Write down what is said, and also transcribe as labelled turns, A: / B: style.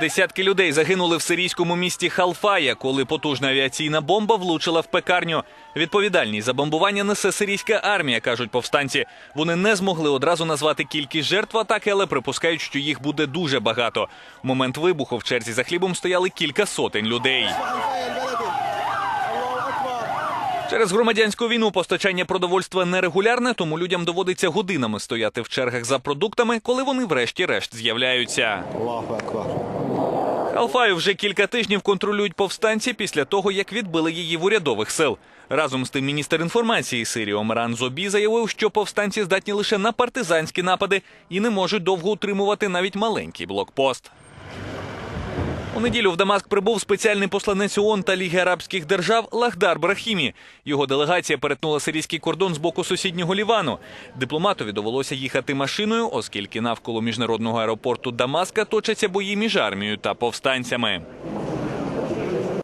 A: Десятки людей загинули в сирійському місті Халфая, коли потужна авіаційна бомба влучила в пекарню. Відповідальність за бомбування несе сирійська армія, кажуть повстанці. Вони не змогли одразу назвати кількість жертв атаки, але припускають, що їх буде дуже багато. В момент вибуху в черзі за хлібом стояли кілька сотень людей. Через громадянську війну постачання продовольства нерегулярне, тому людям доводиться годинами стояти в чергах за продуктами, коли вони врешті-решт з'являються. Алфаю вже кілька тижнів контролюють повстанці після того, як відбили її в урядових сил. Разом з тим міністр інформації Сирії Омран Зобі заявив, що повстанці здатні лише на партизанські напади і не можуть довго утримувати навіть маленький блокпост. У неділю в Дамаск прибув спеціальний посланець ООН та Ліги Арабських держав Лахдар Брахімі. Його делегація перетнула сирійський кордон з боку сусіднього Лівану. Дипломатові довелося їхати машиною, оскільки навколо міжнародного аеропорту Дамаска точаться бої між армією та повстанцями.